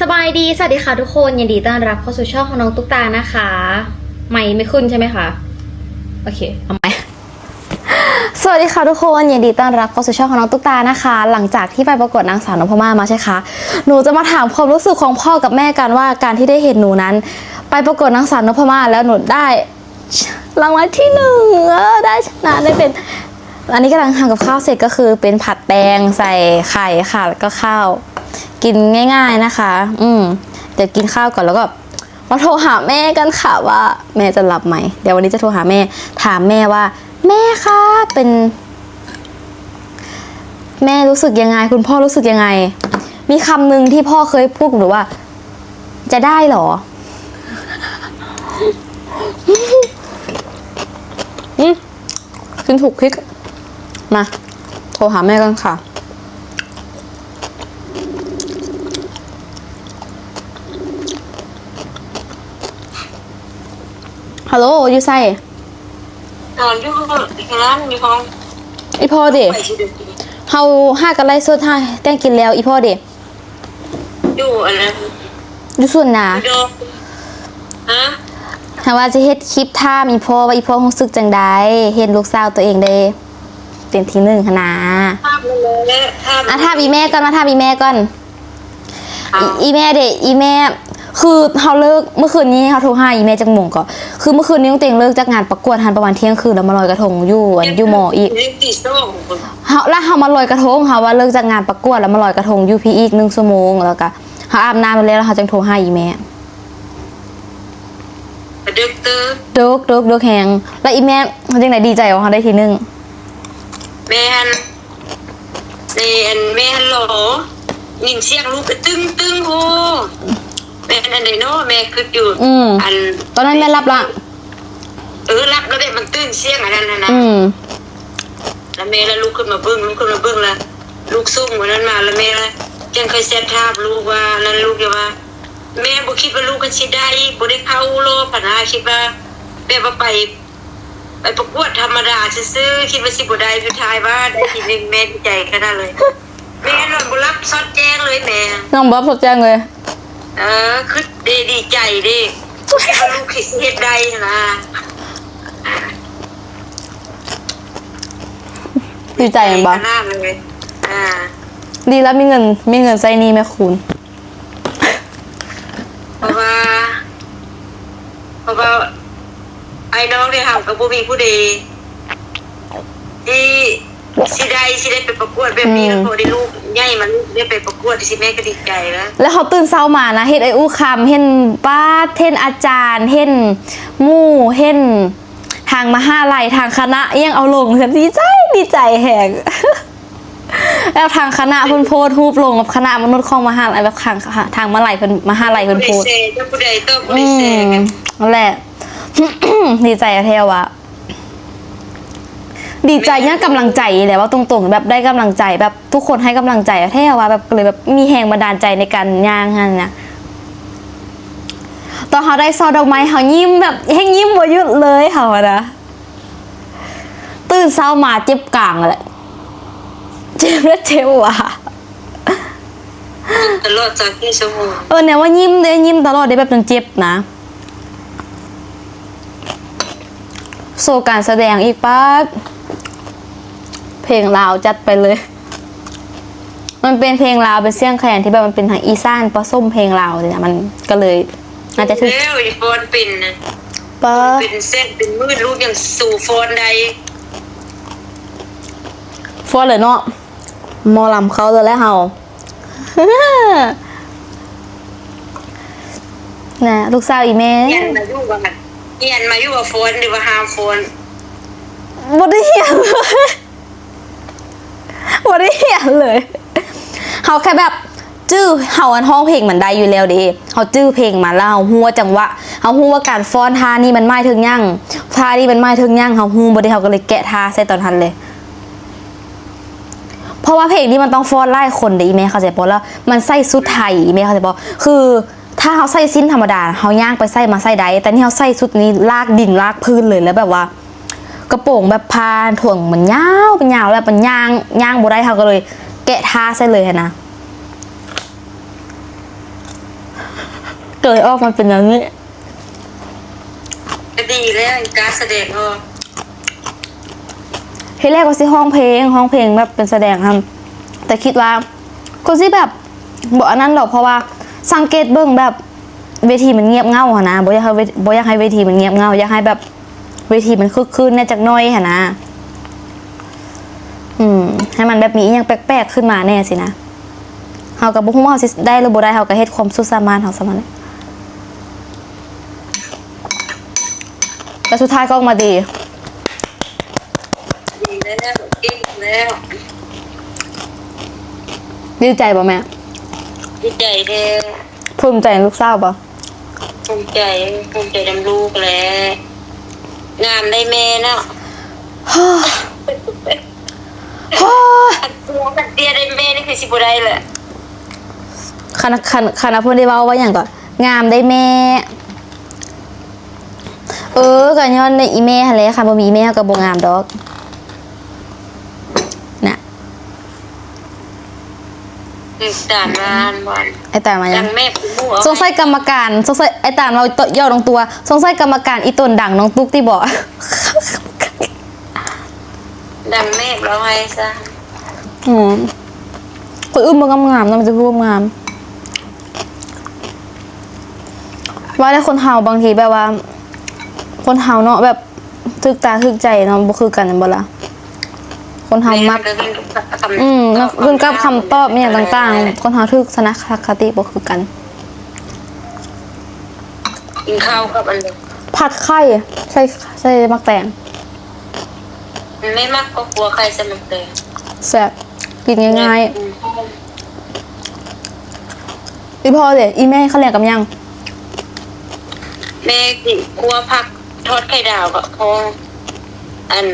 สบายดี สวัสดีค่ะทุกคน ยินดีต้อนรับเข้าสู่ช่องของน้องตุ๊กตานะคะ ไม่ไม่ขึ้นใช่ไหมคะ โอเค เอาไหมสวัสดีค่ะทุกคนยินดีต้อนรับเข้าสู่ช่องของน้องตุ๊กตานะคะ หลังจากที่ไปประกวดนางสาวนพมาศมาใช่คะหนูจะมาถามความรู้สึกของพ่อกับแม่กันว่าการที่ได้เห็นหนูนั้น ไปประกวดนางสาวนพมาศแล้วหนูได้รางวัลที่หนึ่งเออได้ชนะได้เป็น อันนี้กำลังทำกับข้าวเสร็จก็คือเป็นผัดแตงใส่ไข่ค่ะแล้วก็ข้าว กินง่าย ๆนะคะ อืมเดี๋ยวกินข้าวก่อนแล้วก็มาโทรหาแม่กันค่ะว่า แม่จะรับไหมเดี๋ยววันนี้จะโทรหาแม่ ถามแม่ว่า แม่คะเป็น แม่รู้สึกยังไง คุณพ่อรู้สึกยังไง มีคำหนึ่งที่พ่อเคยพูดกับหนูว่า จะได้เหรออืมกินถูกคลิก มา โทรหาแม่กันค่ะ ฮัลโหลอยูไซนอนอยู่ร้านมีของอีพ่อเดไปชิเดเฮาห้ากันไล่สดห้าแต่งกินแล้วอีพ่อเดอยู่อันนั้นอยู่ส่วนหนาโดฮะ ถามว่าจะเฮ็ดคลิปท่ามอีพ่อว่าอีพ่อรู้สึกจังใดเห็นลูกสาวตัวเองได้ เป็นที่หนึ่งขนาดภาพมันเลยภาพอะท่ามอีแม่ก่อนมาท่ามอีแม่ก่อน อีอีแม่เดอีแม่ คือเขาเลิกเมื่อคืนนี้เขาโทรหาอีแม่จังหมงก่อนคือเมื่อคืนนี้น้องเต็งเลิกจากงานประกวดทันประมาณเที่ยงคืนแล้วมาลอยกระทงอยู่อันอยู่หมออีกเรื่องตีโซ่ของคนเฮาแล้วเฮามาลอยกระทงค่ะว่าเลิกจากงานประกวดแล้วมาลอยกระทงอยู่พี่อีกหนึ่งชั่วโมงแล้วก็เขาอาบน้ำแล้วแล้วเขาจังโทรหาอีแม่เด็กเตอร์โดกโดกโดกแหงแล้วอีแม่เขาจังไหนดีใจว่าเขาได้ทีหนึง แม่ฮันในอันแม่ฮันโหลยินเสียงลูกก็ตึ้งตึ้งโหแม่อันไหนเนาะแม่คืออยู่อืม อันตอนนั้นแม่รับละ เออรับแล้วแม่มันตึ้งเสียงอันนั้นนะนะอืม แล้วแม่แล้วลูกขึ้นมาเบิ้งลูกขึ้นมาเบิ้งแล้วลูกซุ่มวันนั้นมาแล้วแม่แล้วยังเคยแซดทาบลูกว่านั้นลูกอย่าว่า แม่บ่คิดว่าลูกกันสิได้บ่ได้เข้ารอบพะนะคิดว่าแม่ว่าไป ไปประกวดธรรมดาซื่อๆคิดว่าสิบ่ได้สุดท้ายว่าได้ทีหนึงแม่ดีใจขนาดเลยแม่นอนบ่รับซอดแจ้งเลยแม่ น้องบ๊อบสดแจ้งเลย เออคือดีดีใจดิว่าลูกคิดสิเฮ็ดได้นะดีใจมั้งบ๊อบขนาดเลยอ่า ดีแล้วมีเงินมีเงินใส่หนี้แม่คุณ เพราะว่า เพราะว่า ไอ้ น้องเนี่ยห่างกับบุมีผู้ดีที่สิได้สิได้ไปประกวดแบบนี้อืมแล้วพอได้ลูกใหญ่มันได้ไปประกวดสิแม่ก็ดีใจแล้วแล้วเขาตื่นเช้ามานะเห็นไอ้อู้คำเห็นป้าเห็นอาจารย์เห็นหมู่เห็นทางมหาลัยทางคณะยังเอาลงฉันดีใจดีใจแหกแล้วทางคณะเพิ่นโพสต์รูปลงกับคณะมนุษย์ของมหาลัยแบบทางทางมหาลัยเพิ่นมหาลัยเพิ่นผู้โพใดสต์เซ่เจ้าผู้ใดต้องผู้ใดอืเซ่มกันนั่นแหละ ดีใจอะเทวอะดีใจเนี่ยกำลังใจแหละว่าตรงๆแบบได้กำลังใจแบบทุกคนให้กำลังใจอะเทวอะแบบเลยแบบมีแหงบันดาลใจในการย่างฮันนะตอนเขาได้ซอดอกไม้เขายิ้มแบบแห้งยิ้มบ่หยุดเลยเขาอะนะตื่นเช้ามาเจ็บกลางแหละเจ็บแล้วเจ็บว่ะตลอดจากที่สมุนเออเนี่ยว่ายิ้มเลยยิ้มตลอดได้แบบจนเจ็บนะ โซการแสดงอีกป้าดเพลงลาวจัดไปเลย มันเป็นเพลงลาวเป็นเสียงแคนที่แบบมันเป็นทางอีสานผสมเพลงลาวเลยนะมันก็เลยน่าจะถึงแล้วอีฟอนปิ่นน่ะป้าเป็นเส้นเป็นมืดลูกยังสู่ฟอนใดฟอนเลยเนาะหมอลำเขาเลยแล้วเฮานะลูกสาวอีแม่เฮียนมาอยู่ว่า เฮียนมาอยู่ว่าฟอนหรือว่าหามฟอนบ่ได้เหียนเลยบ่ได้เหียนเลยเขาแค่แบบจื้อเฮาอันห้องเพลงมันได้อยู่แล้วเดิเขาจื้อเพลงมาแล้วเฮาฮู้ว่าจังหวะเฮาฮู้ว่าการฟ้อนท่านี่มันหมายถึงหยังท่านี่มันหมายถึงหยังเฮาฮู้บ่ได้เฮาก็เลยแกะท่าใส่ตอนทันเลย เพราะว่าเพลงนี้มันต้องฟ้อนไล่คนเด้อีแม่เข้าใจบ่แล้วมันใส่สุดไทยอีแม่เข้าใจบ่คือ ถ้าเขาใส่สิ้นธรรมดาเขาย่างไปใส่มาใส่ใดแต่นี่เขาใส่ชุดนี้ลากดินลากพื้นเลยแล้วแบบว่า กระโปรงแบบพานถ่วงมันยาวเป็นยาวแล้วมันย่างย่างบ่ได้เขาก็เลย แกะท่าใส่เลยนะเกิดออกมาเป็นอย่างนี้ดีแล้วการแสดงออที่แรกก็สิห้องเพลงห้องเพลงแบบเป็นแสดงครับแต่คิดว่าก็สิแบบบอกอันนั้นหรอกเพราะว่า สังเกตเบื้องแบบเวทีมันเงียบเง่าหะนะบ่อยากให้เวบ่อยากให้เวทีมันเงียบเง่าอยากให้แบบเวทีมันคึกคืนแน่จักหน้อยหะนะอืมให้มันแบบมีอหยังแปลกๆขึ้นมาแน่สินะเฮากับบ่ฮู้ว่าเฮาสิได้หรือบ่ได้เฮาก็เฮ็ดความสุดสามารถเฮาซะมันแหละแต่สุดท้ายก็ออกมาดีดีแล้วเก่งแล้วดีใจป่ะแม่ ดีใจแท้ภูมิใจในลูกสาวป่ะภูมิใจภูมิใจนำลูกแล้วงามได้แม่เนาะอันตัวกันเตี้ยได้แม่นี่คือสิบ่ได้แหละคณะคณะคณะเพื่อนได้เว่าว่าอย่างก่อนงามได้แม่ เออกันย้อนในอีเมลหั่นแหละค่ะบ่มีอีเมลกับบงามดอกน่ะ คือ ตามร้านวันไอ้ตามาดัยังงแม่ผู้มู่เอาสงสัยกรรมการสงสัยไอ้ตาเราย่อลงตัวสงสัยกรรมการอีตนดังน้องตุ๊กที่บอกดังแม่เราให้ซะอืมคนอื่นมันก็งามนะมันจะพูดว่างามว่าได้คนเฮาบางทีแบบว่า คนเฮาเนาะแบบทึกตาทึกใจเนาะบ่คือกันนั่นบ่ล่ะ คนเฮามักแขึ้นกับคำอืมแล้วขึ้นกับคำตอบเนี่ยต่างๆ คนเฮาทึกสนะคติบ่คือกันกินข้าวกับอันเดียวผัดไข่ใส่ใส่มักแตงมันไม่มากก็กลัวใครสนุกเลยแซ่บกินง่ายๆอีพ่อเด้อีแม่เขาเรียกกับยัง แม่กิกลัวผักทอดไข่ดาวกับพออัน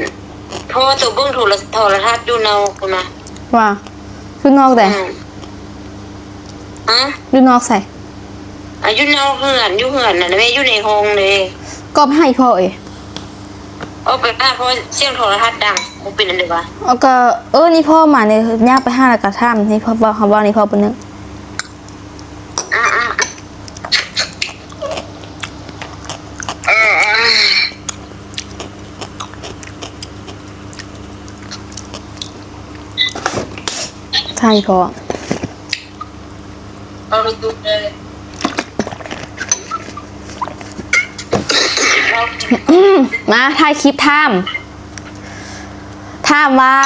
พ่อตัวเบิ้งโทรโทรทัศน์อยู่เนาคุณมาว่าอยู่นอกแต่อืมฮะอยู่นอกใส่ อายุเนาเหือนอยู่เหือนน่ะแม่อยู่ในห้องเลยก็ให้พ่อเอ้ยเอาไปป้าเพราะเสียงโทรทัศน์ดังมันเป็นอันเดียววะแล้วก็เออนี่พ่อมาเนี่ยยากไปห้าแล้วก็ท่ามนี่พ่อบอกเขาว่านี่พ่อเป็นนึง อ่าอ่าอ่าอ่า ใช่พ่อเอาไปดูเลยอืมมาถ่ายคลิปท่ามท่ามว่า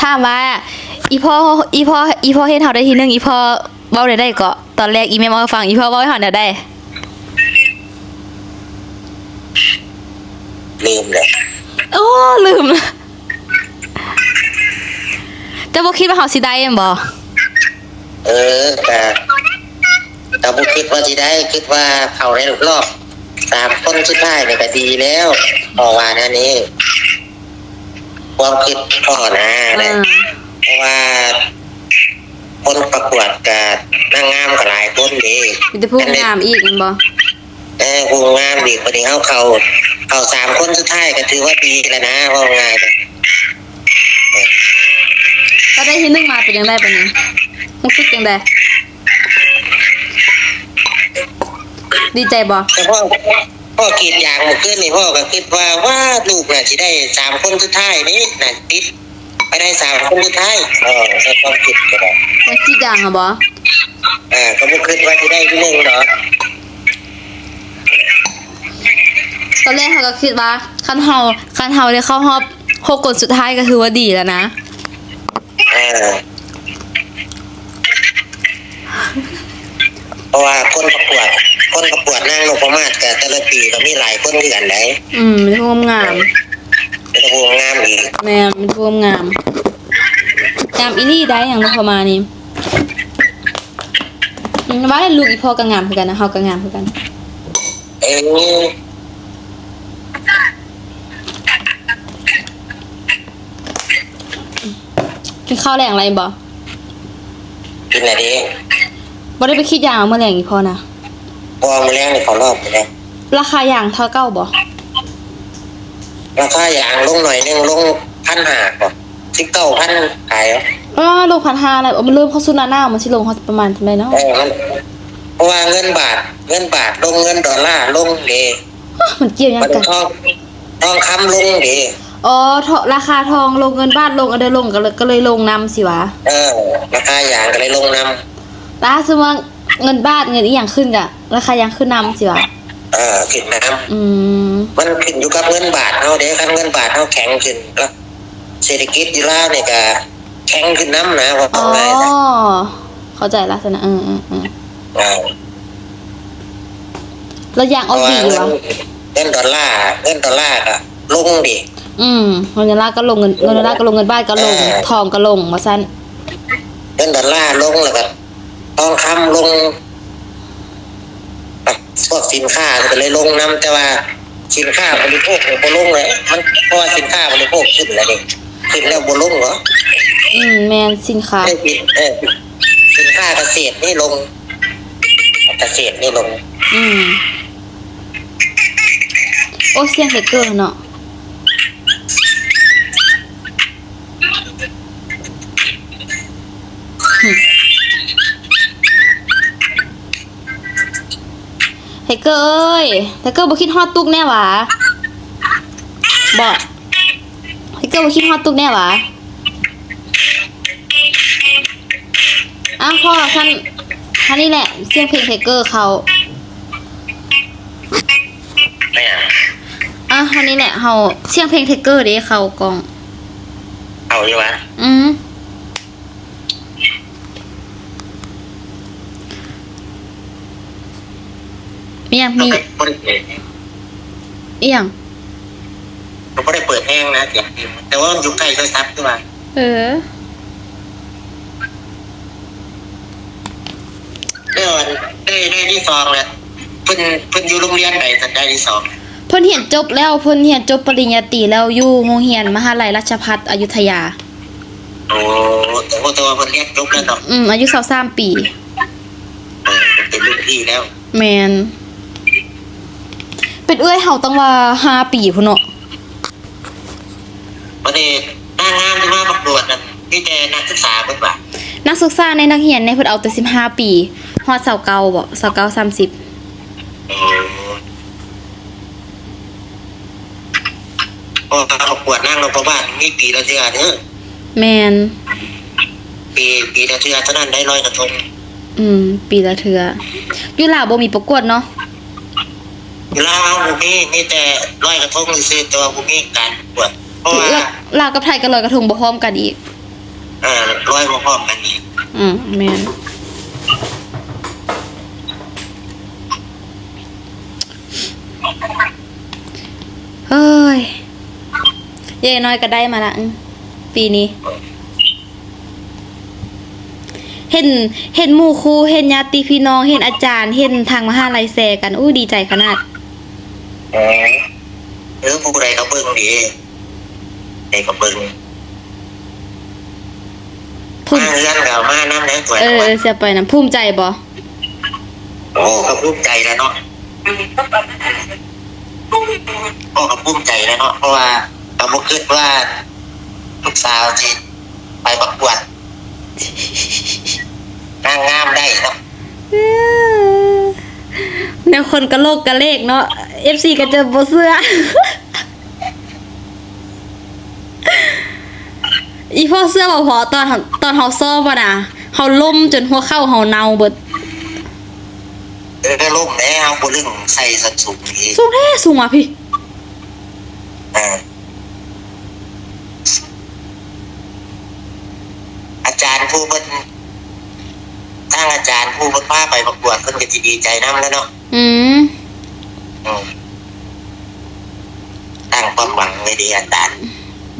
ท่ามว่า อีพ่ออีพ่ออีพ่อเฮ็ดเฮาได้ทีหนึงอีพ่อเว้าได้ได้ก็ตอนแรกอีแม่มาฟังอีพ่อเว้าให้เฮาได้ได้ลืมเลยโอ้ลืม แต่บ่คิดว่าเฮาสิได้แม่นบ่เออแต่แต่บุคิดว่าจะได้คิดว่าเขาได้รอบสามคนสุดท้ายเนี่ยก็ดีแล้วพอว่านั่นนี่ความคิดพ่อนะอ่านะเพราะว่าคนประกวดกับนางงามก็หลายคนดีมีแต่ผู้งามอีกแม่นบ่เออผู้งามดีพอดีเขาเขาเขาสามคนสุดท้ายก็ถือว่าดีแล้วนะว่าง่ายเลย ก็ได้ทีหนึงมาเป็นจังได๋บัดนี้รู้สึกจังได๋ดีใจบ่แต่พ่อพ่อกรีดยางหมดขึ้นนี่พ่อก็คิดว่าว่าลูกน่ะจะได้สามคนสุดท้ายนี่น่ะติดไปได้สามคนสุดท้ายเออใช้ความคิดก็ได้ได้คิดอย่างอะบ่อ่าก็ไม่คิดว่าจะได้ที่หนึ่งหรอกตอนแรกเขาก็คิดว่าคันเฮาคันเฮาได้เข้ารอบหกคนสุดท้ายก็คือว่าดีแล้วนะ อ่าเพราะว่าคนประกวด คนประกวดนางนพมาศกับแต่ละปีก็มีหลายคนเดือนไหนอืมเป็นผู้งามเป็นวงงามอีกแม่นเป็นผู้งามงามอีนี่ได้อย่างนั้นประมาณนี้อืมว่าลูกอีพ่อก็งามคือกันนะเฮาก็งามคือกัน เออ กินข้าวแรงอะไรบ่กินอะไรดีบ่ได้ไปคิดอย่างเอามื่อแรงอีพ่อนะพอมาแรงนี่เขารอบไปแล้วราคาอย่างเท่าเก้าบ่ราคาอย่างลงหน่อยหนึงลงพันห้าก่อนสิบเก้าพันขายเหรอเออลงพันห้าอะไรมันเริ่มเข้าสู่หน้าหน้ามันสิลงเขาประมาณเท่าไหร่เนาะเออมันเพราะว่าเงินบาทเงินบาทลงเงินดอลลาร์ลงเดมันเกี่ยวยังมันกันทองทองคำลงเด อ๋อทอราคาทองลงเงินบ้านลงเอาเดินลงก็เลยก็เลยลงนำสิวะเออราคาอย่างก็เลยลงนล่าสุดว่าเงินบ้านเงินอีหยังขึ้นกะราคายังขึ้นนำสิวะำเออขึ้นน้อืมำมันขึ้นอยู่กับเงินบาทเท่าเด้คันเงินบาทเท่าแข็งขึ้นแล้วเศรษฐกิจอยู่แล้วเนี่ยก็แข็งขึ้นน้ำนะว่าอ๋อไงนะเข้าใจลักษณะเออเออเออเออแล้วยางเพเอาราะว่าดีเงินวะเงินดอลลาร์เงินดอลลาร์ก็ลงดิ อืมเงินดอลลาร์ก็ลงเงินเงินดอลลาร์ก็ลงเงินบ้านก็ลงเออทองก็ลงมาสั้นเงินดอลลาร์ลงแล้วก็ทองคำลงอะพวกสินค้าก็เลยลงน้ำแต่ว่าสินค้าบริโภคเนี่ยบ่ลงเลยมันเพราะว่าสินค้าบริโภคขึ้นแล้วนี่ขึ้นแล้วบ่ลงเหรออืมแมนสินค้าไม่ผิดเออสินค้าเกษตรนี่ลงเกษตรนี่ลง อืมโอ้เสียงเฮกเกอร์เนาะ เฮกเกอร์เอ้ยเฮกเกอร์บ่คิดฮอดตุกแน่หวะบ่เฮกเกอร์บ่คิดฮอดตุกแน่หวะอ้าวพ่อฉันท่านี่แหละเสียงเพลงเฮกเกอร์เขาเนี่ยอะอันนี้แหละเฮาเสียงเพลงเทคเกอร์เด้เขากอง เอาอยู่วะอืม อย่างมีบ่ได้เปิดอีหยังเราไม่ได้เปิดแห้งนะเสียงแต่ว่ามันอยู่ใกล้โทรศัพท์ขึ้นมาเออ เรื่องได้ได้ที่สองเลยเพิ่นเพิ่นอยู่โรงเรียนไหนสันได้ที่สองเพิ่นเรียนจบแล้วเพิ่นเรียนจบปริญญาตรีแล้วอยู่โรงเรียนมหาลัยราชภัฏอยุธยา โอ้แต่ว่าตัวเพิ่นเรียนจบแล้วเนาะอืมอายุ23ปี เออเป็นรุ่นพี่แล้ว แมน เป็นเอื้อยเฮาตั้งว่าห้าปีพุ่นเนาะวันนี้หน้างานที่มาประกวดนั่นพี่แต่นักศึกษาเพิ่นว่านักศึกษาในนักเรียนในเพิ่นเอาแต่15ปีฮอด29บ่29 30โอ้โอ้ตาประกวดนั่งเราประมาณมีปีละเทื่อเด้อแมนปีปีละเทื่อเท่านั้นได้ร้อยกระทงอืม ปีละเทืออยู่ลาวบ่มีประกวดเนาะ เวลาเอาบุมีมีแต่ร้อยกระทงซื่อๆตัวบุมีการประกวดเพราะว่าลาวลาวกับไทยก็ลอยกระทงบ่พร้อมกันอีก เออร้อยมาพร้อมกันอีกอืมแม่นเฮ้ยยายน้อยก็ได้มาละอืมปีนี้ เห็นเห็นหมู่ครูเห็นญาติพี่น้อง เห็นอาจารย์ เห็นทางมหาลัยแซกันอู้ดีใจขนาด เออหรือผู้ใดเขาเบิ่งดีใดก็เบิ่งภูมิมาเรื่องเรามาน้ำแรงตัวเออเออเสียไปนะภูมิใจบ่โอ้เขาภูมิใจแล้วเนาะโอ้เขาภูมิใจแล้วเนาะเพราะว่าเขาบอกคิดว่าลูกสาวที่ไปประกวดนางงามได้เนาะ แนวคนกะโลกกะเลกเนาะ FC ก็เจอบ่เสื้อ อีพ่อเสื้อบ่พอตอนตอนเฮาซ้อมบ่น่ะเฮาล้มจนหัวเข่าเฮาเนาเบิดเออได้ล่มแล้วบุลึงใส่สัดสูงอีกสูงแท้สูงว่ะพี่อ่าอาจารย์ผู้เพิ่น ทางอาจารย์ผู้เพิ่นพาไปประกวดเพิ่นก็สิดีใจนํแล้วเนาะอืมอืมตั้งความหวังไว้ดีอาจารย์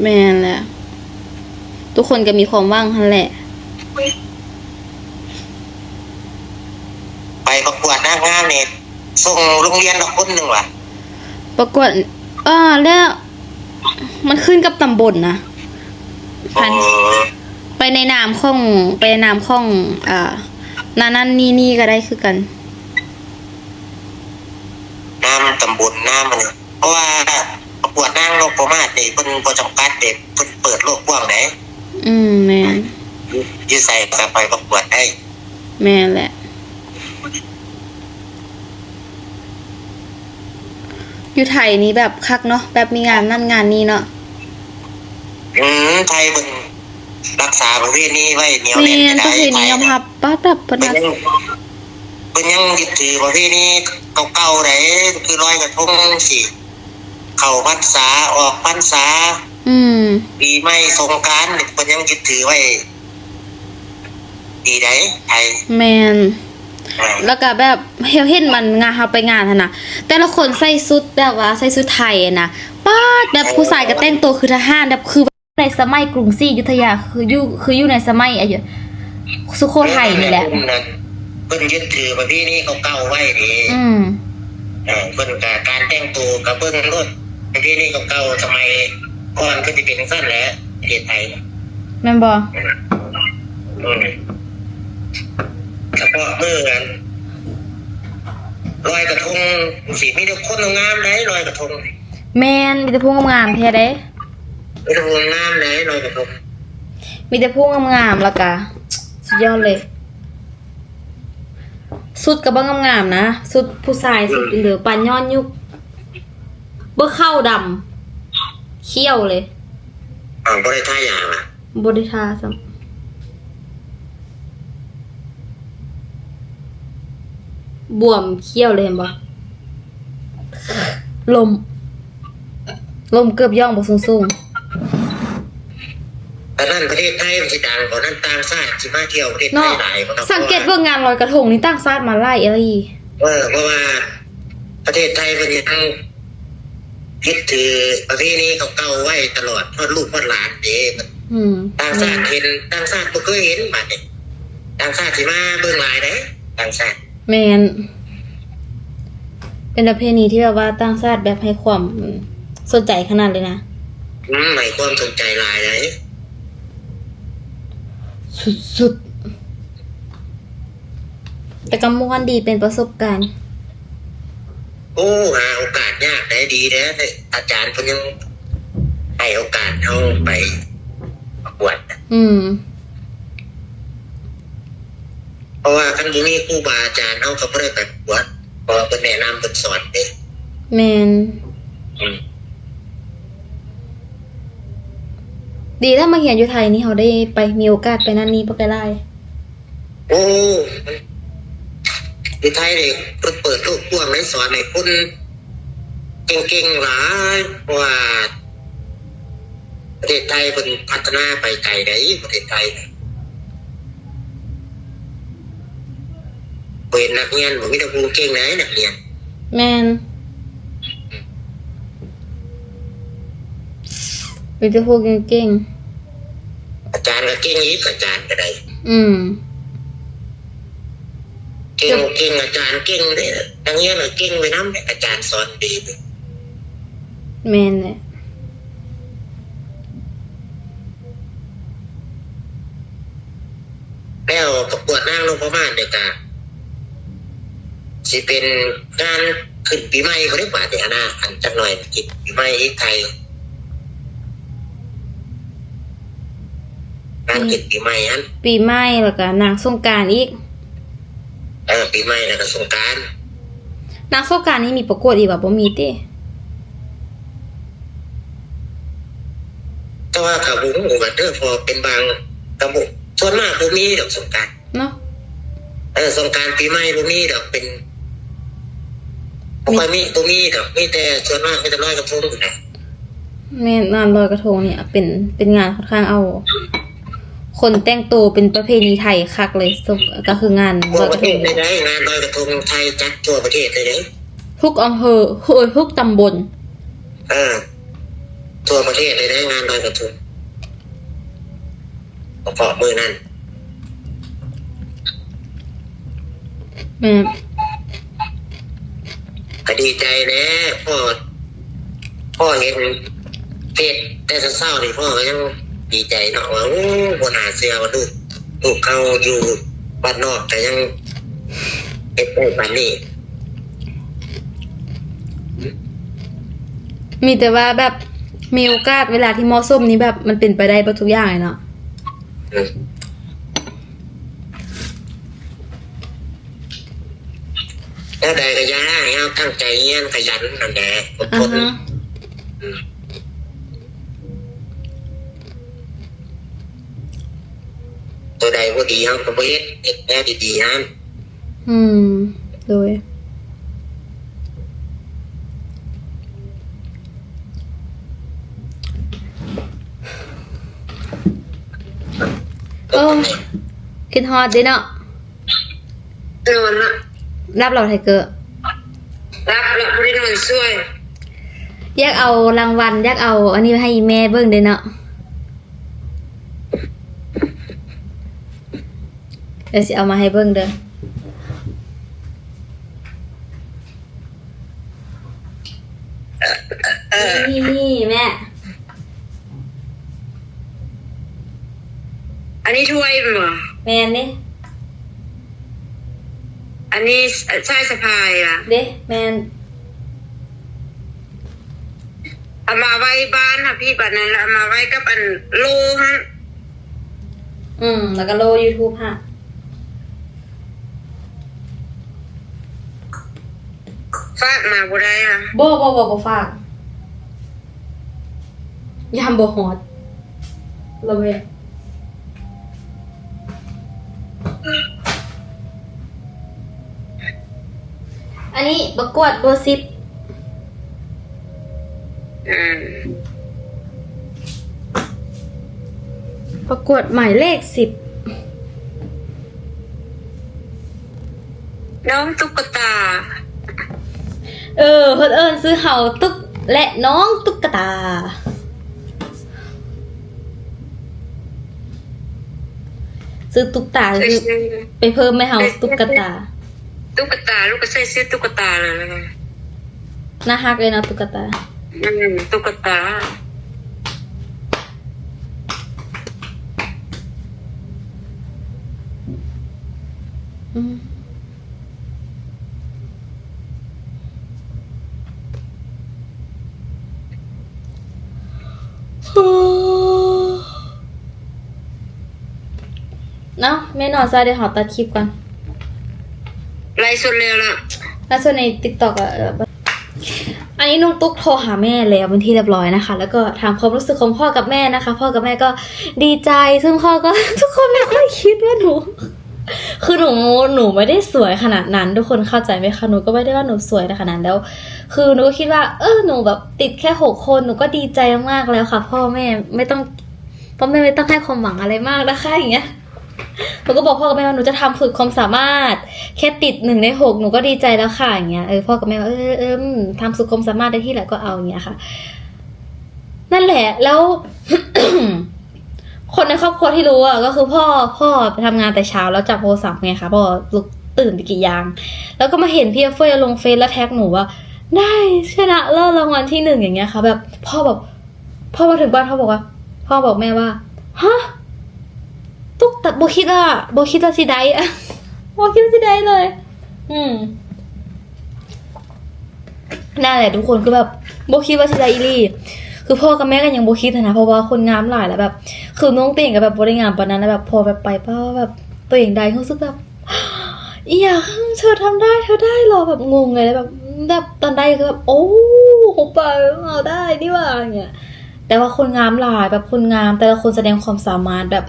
แม่นแหละทุกคนก็มีความหวังหั่นแหละ ไปประกวดนางงามเนี่ยส่งโรงเรียนละคนหนึ่งว่ะประกวดอ่าแล้ว มันขึ้นกับตำบลนะโอ้พันไปในนามของไปในนามของอ่า นั่นนั่นนี่นี่ก็ได้คือกัน น้ำตำบลน้ำมันเพราะว่าประกวดนั่งโลกประมาทเนี่ยเพิ่นบ่จำกัดเด็กเพิ่นเปิดโลกกว้างไหนอืมแม่ยืดใส่ก็ไปประกวดได้ แม่แหละ อยู่ไทยนี้แบบคักเนาะแบบมีงานนั่นงานนี้เนาะอืมไทยเบิ่ง รักษาประเภทนี้ไว้เหนียวแมแน่นนไม่ปได้ระเพณียอมรับป้าแบบปเป็นนัดยังเป็นยังยึดถือประเภทนี้เก่าๆไหนคือร้อยกระทงสิเข้าพรรษาออกพรรษา อืมปีใหม่สงกรารเป็นยังยึดถือไว้ดีได้ไทยแมนอ่าแล้วก็แบบเฮาเห็นมันงานเฮาไปงานหั่นนะแต่ละคนใส่ชุดแบบว่าใส่ชุดไทยอะนะป้าดแบบผู้ชายก็แต่งตัวคือทหารแบบคือ ในสมัยกรุงศรีอยุธยาคืออยู่คืออยู่ในสมัยอายุสุโขทัยนี่แหละเพิ่นยึดถือประเภทนี้เก่าๆไว้ดีอืมเออเพิ่นกับการแต่งตัวกับเบิ่งรถประเภทนี้เก่าๆสมัยก่อนก็จะเป็นสั้นแหล้วประเทศไทยแม่นบ่อืมเฉพาะมือกันลอยกระทงสิมีแต่คนงามได้ลอยกระทงแม่นมีแต่ผู้งามๆแท้เด้ มีแต่คนงามได้ลอยกระทงมีแต่ผู้งามๆแล้วก็สุดยอดเลย สุดกับบ่งามๆนะ สุดผู้ชายสุดเหลือปานย้อนยุกเบ่เข้าดำเขี้ยวเลยอ่าบริท่าอย่างอะบริทาซ้ำบวมเขี้ยวเลยเห็นบ่ลม ลมเกือบย่องบ่สูงแต่นั่นประเทศไทยมันสิดังกว่านั้นต่างชาติสิมาเที่ยวประเทศๆไทเนาะยหลายบ่ครับสังเกตว่างานลอยกระทงนี่ตั้งซาดมาไล่อะไรเออเพราะว่าประเทศไทยมันยังยึดถือประเพณีเก่าๆไว้ตลอดทอดลูกทอดหลานเด้มันอืมต่างชาติเห็นต่างชาติบ่เคยเห็นบัดนี้ต่างชาติสิมาเบิ่งหลายเด้ต่างชาติแมนเป็นประเพณีที่แบบว่าตั้งชาติแบบให้ความสนใจขนาดเลยนะอืมให้ความสนใจหลายเลย สุดๆ แต่ก็ม่วนดีเป็นประสบการณ์ โอ้หาโอกาสยากได้ดีเด้ออาจารย์เพิ่นยังให้โอกาสเฮาไปประกวดนะอืม เพราะว่าคันบ่มีครูบาอาจารย์เฮาก็บ่ได้ไปประกวดเพราะว่าเพิ่นแนะนำเพิ่นสอนเด้แมนอืม ดีถ้ามาเหียนอยู่ไทยนี่เขาได้ไปมีโอกาสไปนั่นนี่ปะไกไล่โอ้ที่ไทยนี่เพิ่นเปิดโลกกว้างเลยสอนให้คนเก่งๆหลายเพราะว่าประเทศไทยเพิ่นพัฒนาไปไกลได้ประเทศไทยเป็นนักเรียนบ่มีแต่ผู้เก่งไหนนักเรียนแมน เป็นจะพูดเก่งอาจารย์ก็เก่งอีกอาจารย์ก็ได้ๆอืมเก่งเก่งอาจารย์เก่งเด้นักเรียนก็เก่งไปนำอาจารย์สอนดีเด้แมนเนี่ยแล้วประกวดนางนพมาศเนี่ยก็สิเป็นงานขึ้นปีใหม่เขาเรียกว่าเดี๋ยวนะอันจักหน่อยกินปีใหม่อีกไทย งานขึ้นปีใหม่อันปีใหม่แล้วก็นางสงกรารอีกเออปีใหม่แล้วก็สงกรารนางสงกรารนี่มีประกวดอีกว่าบ่มีติแต่ว่าเขาบุ้งหูกันเด้อพอเป็นบางกระบุส่วนมากบ่มีดอกสงกรารเนาะเออสงกรารปีใหม่บ่มีดอกเป็นบ่ค่อยมีบ่มีดอกมีแต่ส่วนมากมีแต่ลอยกระทงอยู่นะแม่งานลอยกระทงเนี่ยเป็นเป็นงานค่อนข้างเอา คนแต่งตัวเป็นประเพณีไทยคักเลยสมก็คืองานทั่ลวอยปกระระเททศงเลยได้งานลอยกระทงไทยจัดทั่วประเทศเลยเด้ทุกอำเภอเฮ้ยทุกตำบลเออทั่วประเทศเลยได้งานลอยกระทงประกอบมือนั่นแม่ก็ดีใจแน่พ่อพ่อเห็นเพจแต่เศร้าๆนี่พ่อก็ยัง ดีใจเนาะว่าโอ้บนหาเสือว่าลูกลูกเขาอยู่บ้านนอกแต่ยังเฮ็ดได้ปานนี้มีแต่ว่าแบบมีโอกาสเวลาที่เหมาะสมนี่แบบมันเป็นไปได้ประทุกอย่างเลยเนาะอืมแล้วใดก็อยังให้เราตั้งใจเยี่ยนขยันนั่นแหละอดอ่าทนฮะ ตัวใดบ่ดีเราก็บ่เฮ็ดเฮ็ดแม่ดีๆฮะอืม โดย โอ้คิดฮอดเดิเนาะนอนละรับเราไทเกอร์รับละบ่ได้นอนช่วย อยากเอารางวัลอยากเอา อันนี้ไปให้อีแม่เบิ่งเด้เนาะ เดี๋ยวสิเอามาให้เบิ่งเด้อเออนี่นี่แม่ อันนี้ถ้วยมั้งแม่นเด้อันนี้ใช่สะพายอะ เด้แม่นเอามาไว้บ้านค่ะพี่บัดนั้นแล้วเอามาไว้กับอันโลฮะอืม แล้วก็โล YouTube ฮะ ฝากมาบ่ได้อะบ่บ่บ่บ่ฝากยามบ่ฮอดเราเว้ยอันนี้ประกวดเบอร์สิบอืมประกวดหมายเลขสิบน้องตุ๊กตา เออเพิ่นเอิญซื้อเห่าตุ๊กและน้องตุ๊กตา ซื้อตุ๊กตาใส่คือชื่อไปเพิ่มไหมเห่าตุ๊กตา ตุ๊กตาลูกก็ใส่ชื่อตุ๊กตาเลยนะน่าฮักเลยนะตุ๊กตาอืมตุ๊กตาอืม เนาะแม่นอนซะเดี๋ยวขอตัดคลิปก่อนไล่สดเร็วละแล้วส่วนในติ๊กต็อกอะเอออันนี้น้องตุ๊กโทรหาแม่แล้วเป็นที่เรียบร้อยนะคะ แล้วก็ถามความรู้สึกของพ่อกับแม่นะคะ พ่อกับแม่ก็ดีใจ ซึ่งพ่อก็ ทุกคนไม่ค่อยคิดว่าหนูคือหนูหนูไม่ได้สวยขนาดนั้น ทุกคนเข้าใจไหมคะหนูก็ไม่ได้ว่าหนูสวยขนาดนั้นแล้ว คือหนูก็คิดว่า เออหนูแบบติดแค่หกคนหนูก็ดีใจมากๆแล้วค่ะ พ่อแม่ไม่ต้องพ่อแม่ไม่ต้องให้ความหวังอะไรมากนะคะอย่างเงี้ย หนูก็บอกพ่อกับแม่ว่าหนูจะทำสุดความสามารถ แค่ติดหนึ่งในหกหนูก็ดีใจแล้วค่ะอย่างเงี้ยเออพ่อกับแม่ว่าเออเอออืมทำสุดความสามารถได้ที่ไหนก็เอาอย่างเงี้ยค่ะ นั่นแหละแล้วคนในครอบครัวที่รู้อะก็คือพ่อพ่อไปทำงานแต่เช้าแล้วจับโทรศัพท์ไงคะพ่อลุกตื่นไปกี่ยาง แล้วก็มาเห็นพี่เฟยลงเฟซแล้วแท็กหนูว่า ได้ชนะเลิศรางวัลที่หนึ่งอย่างเงี้ยค่ะ แบบ พ่อแบบพ่อมาถึงบ้านพ่อบอกว่า พ่อบอกแม่ว่าฮะ ตุ๊กตาโบคิดอะโบคิดว่าสิได้อะโบคิดว่าสิได้เลย อืมนั่นแหละทุกคนคือแบบโบคิดว่าสิได้อีลี่คือพ่อกับแม่ก็ยังโบคิดนะเพราะว่าคนงามหลายแล้วแบบ คือน้องเต่งกับแบบบริงามปานนั้นแล้วแบบพอแบบไปป้าแบบตัวเองได้รู้สึกแบบอียังเธอทำได้เธอได้หรอแบบงงเลยแบบแบบตอนได้คือแบบโอ้โหไปเอาได้นี่ว่าอย่างเงี้ยแต่ว่าคนงามหลายแบบคนงามแต่ละคนแสดงความสามารถแบบ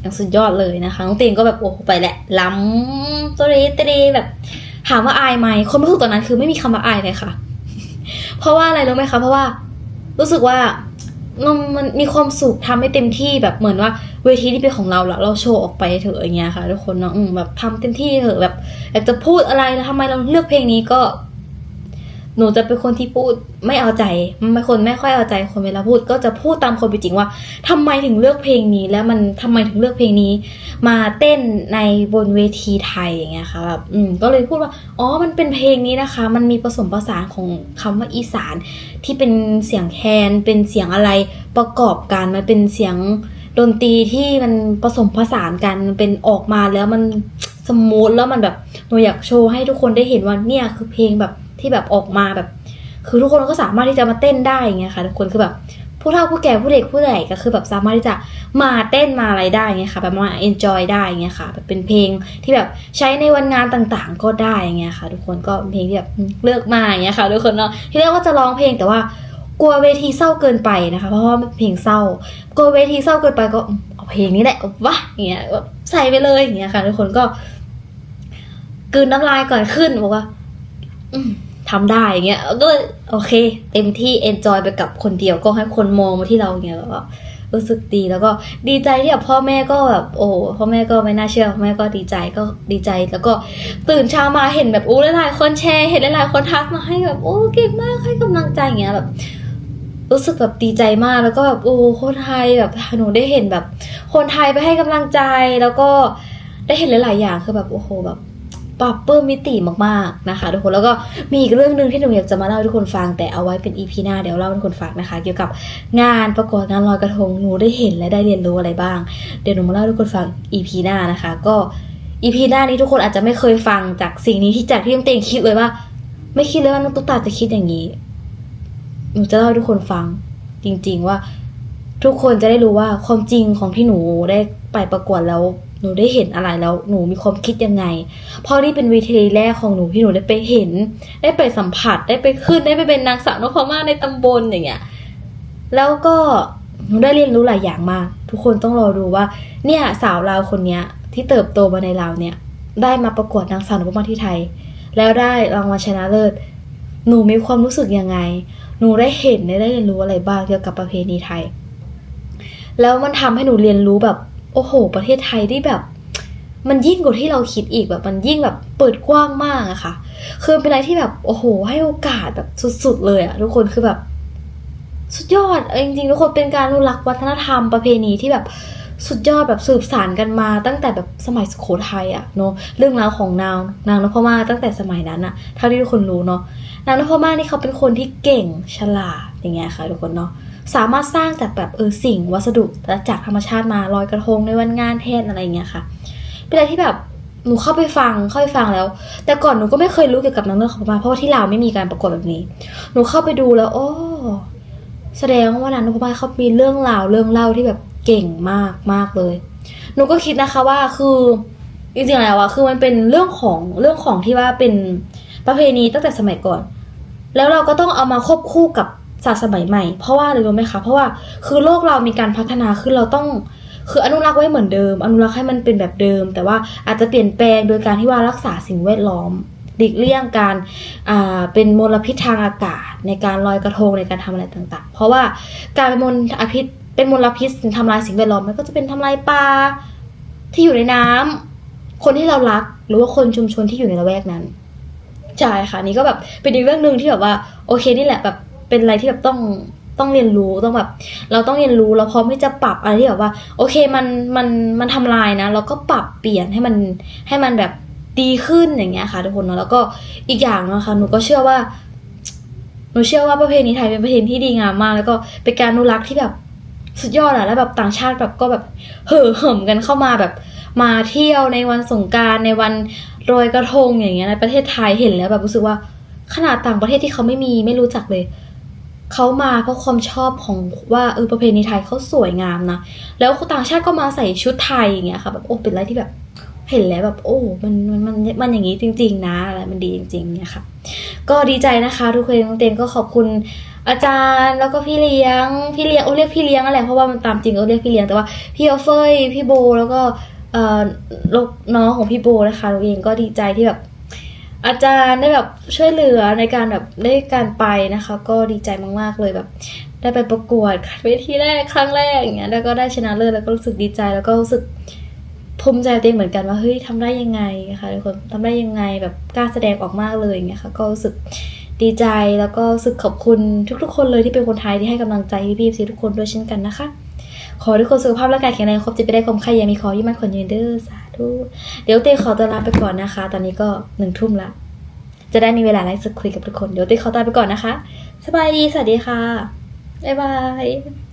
อย่างสุดยอดเลยนะคะน้องเตงก็แบบโอ้ไปแหละล้ำตัวเรตเรแบบถามว่าอายไหมคนรู้สึกตอนนั้นคือไม่มีคำว่าอายเลยค่ะ เพราะว่าอะไรรู้ไหมคะ เพราะว่ารู้สึกว่ามันมีความสุขทำให้เต็มที่แบบเหมือนว่าเวทีที่เป็นของเราละเราโชว์ออกไปเถอะอย่างเงี้ยค่ะทุกคนเนาะแบบทำเต็มที่เถอะแบบอยากจะพูดอะไรแล้วทำไมเราเลือกเพลงนี้ก็ หนูจะเป็นคนที่พูดไม่เอาใจไม่คนไม่ค่อยเอาใจคนเวลาพูด ก็จะพูดตามคนเป็นจริงว่าทำไมถึงเลือกเพลงนี้ แล้วมันทำไมถึงเลือกเพลงนี้ มาเต้นในบนเวทีไทยอย่างเงี้ยค่ะแบบอืมก็เลยพูดว่าอ๋อมันเป็นเพลงนี้นะคะ มันมีผสมผสานของคำว่าอีสาน ที่เป็นเสียงแคนเป็นเสียงอะไรประกอบกันมันเป็นเสียงดนตรีที่มันผสมผสานกันมันเป็นออกมาแล้วมันสมูทแล้วมันแบบหนูอยากโชว์ให้ทุกคนได้เห็นว่าเนี่ยคือเพลงแบบ ที่แบบออกมาแบบ คือทุกคนก็สามารถที่จะมาเต้นได้อย่างเงี้ยค่ะทุกคนคือแบบผู้เฒ่าผู้แก่ผู้เด็กผู้ใหญ่ก็คือแบบสามารถที่จะมาเต้นมาอะไรได้ไงค่ะแบบมา enjoy ได้ไงค่ะแบบเป็นเพลงที่แบบใช้ในวันงานต่างๆ ก็ได้ไงค่ะ ทุกคนก็เพลงที่แบบเลือกมาอย่างเงี้ยค่ะ ทุกคนเนาะที่เรียกว่าจะร้องเพลงแต่ว่ากลัวเวทีเศร้าเกินไปนะคะ เพราะว่าเพลงเศร้ากลัวเวทีเศร้าเกินไปก็เอาเพลงนี้แหละวะอย่างเงี้ยแบบใส่ไปเลยอย่างเงี้ยค่ะ ทุกคนก็กืนน้ำลายก่อนขึ้นบอกว่า อืม ทำได้อย่างเงี้ยก็เลยโอเค เต็มที่เอนจอยไปกับคนเดียวก็ให้คนมองมาที่เราเงี้ยแล้วก็รู้สึกดีแล้วก็ดีใจที่แบบพ่อแม่ก็แบบโอ้พ่อแม่ก็ไม่น่าเชื่อพ่อแม่ก็ดีใจก็ดีใจแล้วก็ตื่นเช้ามาเห็นแบบโอ้หลายๆคนแชร์เห็นหลายๆคนทักมาให้แบบโอ้เก่งมากให้กำลังใจอย่างเงี้ยแบบรู้สึกแบบดีใจมากแล้วก็แบบโอ้คนไทยแบบหนูได้เห็นแบบ คนไทยไปให้กำลังใจแล้วก็ได้เห็นหลาย ๆ อย่างคือแบบโอ้โหแบบ ปรับเพิ่มมิติมากๆนะคะ ทุกคนแล้วก็มีอีกเรื่องหนึ่งที่หนูอยากจะมาเล่าให้ทุกคนฟัง แต่เอาไว้เป็นอีพีหน้าเดี๋ยวเล่าให้ทุกคนฟังนะคะ เกี่ยวกับงานประกวดงานลอยกระทงหนูได้เห็นและได้เรียนรู้อะไรบ้าง เดี๋ยวหนูมาเล่าให้ทุกคนฟังอีพีหน้านะคะ ก็อีพีหน้านี้ทุกคนอาจจะไม่เคยฟังจากสิ่งนี้ที่จากที่น้งเตงคิดเลยว่า ไม่คิดเลยว่าน้องตุ๊กตาจะคิดอย่างนี้หนูจะเล่าให้ทุกคนฟัง จริง ๆ ว่า ทุกคนจะได้รู้ว่าความจริงของที่หนูได้ไปประกวดแล้ว หนูได้เห็นอะไรแล้วหนูมีความคิดยังไง เพราะนี่เป็นเวทีแรกของหนูที่หนูได้ไปเห็น ได้ไปสัมผัสได้ไปขึ้นได้ไปเป็นนางสาวนพมาศในตำบลอย่างเงี้ยแล้วก็หนูได้เรียนรู้หลายอย่างมาก ทุกคนต้องรอดูว่า เนี่ยสาวลาวคนเนี้ย ที่เติบโตมาในลาวเนี่ย ได้มาประกวดนางสาวนพมาศที่ไทย แล้วได้รางวัลชนะเลิศหนูมีความรู้สึกยังไง หนูได้เห็นได้เรียนรู้อะไรบ้างเกี่ยวกับประเพณีไทย แล้วมันทำให้หนูเรียนรู้แบบ โอ้โห ประเทศไทยที่แบบ มันยิ่งกว่าที่เราคิดอีกแบบมันยิ่งแบบเปิดกว้างมากอะค่ะ คือเป็นอะไรที่แบบโอ้โห ให้โอกาสแบบสุดๆ เลยอะทุกคนคือแบบ สุดยอดเอจริงๆทุกคนเป็นการรักวัฒนธรรมประเพณีที่แบบสุดยอดแบบสืบสานกันมาตั้งแต่แบบสมัยสุโขทัยอะเนาะเรื่องราวของนางนางนพมาตั้งแต่สมัยนั้นอะเท่าที่ทุกคนรู้เนาะนางนพมานี่เขาเป็นคนที่เก่งฉลาดอย่างเงี้ยค่ะทุกคนเนาะ สามารถสร้างจากแบบเออสิ่งวัสดุจากธรรมชาติมาลอยกระทงในวันงานเทศอะไรเงี้ยค่ะ เป็นอะไรที่แบบหนูเข้าไปฟังเข้าไปฟังแล้ว แต่ก่อนหนูก็ไม่เคยรู้เกี่ยวกับนางนพมาเพราะว่าที่ลาวไม่มีการประกวดแบบนี้ หนูเข้าไปดูแล้ว โอ้แสดงว่านางนพมาศเขามีเรื่องราวเรื่องเล่าที่แบบเก่งมากมากเลย หนูก็คิดนะคะว่าคือจริงๆแล้วอะคือมันเป็นเรื่องของเรื่องของที่ว่าเป็นประเพณีตั้งแต่สมัยก่อน แล้วเราก็ต้องเอามาควบคู่กับ ศาสตร์สมัยใหม่ เพราะว่าอะไรรู้ไหมคะ เพราะว่าคือโลกเรามีการพัฒนาขึ้นเราต้อง คืออนุรักษ์ไว้เหมือนเดิม อนุรักษ์ให้มันเป็นแบบเดิม แต่ว่าอาจจะเปลี่ยนแปลงโดยการที่ว่ารักษาสิ่งแวดล้อมหลีกเลี่ยงการเป็นมลพิษทางอากาศ ในการลอยกระทงในการทำอะไรต่างๆ เพราะว่าการเป็นมลพิษเป็นมลพิษทำลายสิ่งแวดล้อมมันก็จะเป็นทำลายปลาที่อยู่ในน้ำคนที่เรารักหรือว่าคนชุมชนที่อยู่ในละแวกนั้นใช่ค่ะนี่ก็แบบเป็นอีกเรื่องหนึ่งที่แบบว่าโอเคนี่แหละแบบ เป็นอะไรที่แบบต้องต้องเรียนรู้ต้องแบบ เราต้องเรียนรู้เราพร้อมที่จะปรับอะไรที่แบบว่า โอเคมันมันมันทำลายนะเราก็ปรับเปลี่ยนให้มันให้มันแบบดีขึ้นอย่างเงี้ยค่ะทุกคนเนาะแล้วก็อีกอย่างนะคะหนูก็เชื่อว่าหนูเชื่อว่าประเพณีไทยเป็นประเพณีที่ดีงามมาก แล้วก็เป็นการอนุรักษ์ที่แบบสุดยอดอะแล้วแบบต่างชาติแบบก็แบบเห่อเหิมกันเข้ามาแบบมาเที่ยวในวันสงการในวันลอยกระทงอย่างเงี้ยในประเทศไทยเห็นแล้วแบบรู้สึกว่าขนาดต่างประเทศที่เขาไม่มีไม่รู้จักเลย เขามาเพราะความชอบของว่าเออประเพณีไทยเขาสวยงามนะ แล้วต่างชาติก็มาใส่ชุดไทยอย่างเงี้ยค่ะแบบโอ้เป็นอะไรที่แบบเห็นแล้วแบบโอ้ มันมันมันมันอย่างนี้จริง ๆ นะอะไรมันดีจริงๆเนี่ยค่ะ ก็ดีใจนะคะทุกคนน้องเตงก็ขอบคุณอาจารย์แล้วก็พี่เลี้ยงพี่เลี้ยงโอ้เรียกพี่เลี้ยงอะไรเพราะว่ามันตามจริงก็เรียกพี่เลี้ยงแต่ว่าพี่ออฟเฟยพี่โบแล้วก็เอ่อลูกน้องของพี่โบนะคะเราเองก็ดีใจที่แบบ อาจารย์ได้แบบช่วยเหลือในการแบบได้การไปนะคะ ก็ดีใจมากๆเลยแบบ ได้ไปประกวดเวทีแรกครั้งแรกอย่างเงี้ยแล้วก็ได้ชนะเลิศแล้วก็รู้สึกดีใจแล้วก็รู้สึกภูมิใจตัวเองเหมือนกันว่าเฮ้ยทำได้ยังไงนะคะทุกคนทำได้ยังไงแบบกล้าแสดงออกมากเลยอย่างเงี้ยค่ะ ก็รู้สึกดีใจแล้วก็รู้สึกขอบคุณทุกๆ คนเลยที่เป็นคนไทยที่ให้กำลังใจพี่ๆซีทุกคนด้วยเช่นกันนะคะ ขอทุกคนสุขภาพร่างกายแข็งแรงครบจะไปได้ความใครยังมีขอยี่มันขนยืนเด้อสาธุเดี๋ยวเต้ขอตัวลาไปก่อนนะคะ ตอนนี้ก็หนึ่งทุ่มละจะได้มีเวลาไลฟ์สดคุยกับทุกคนเดี๋ยวเต้ขอตัวไปก่อนนะคะ สบายดีสวัสดีค่ะบ๊ายบาย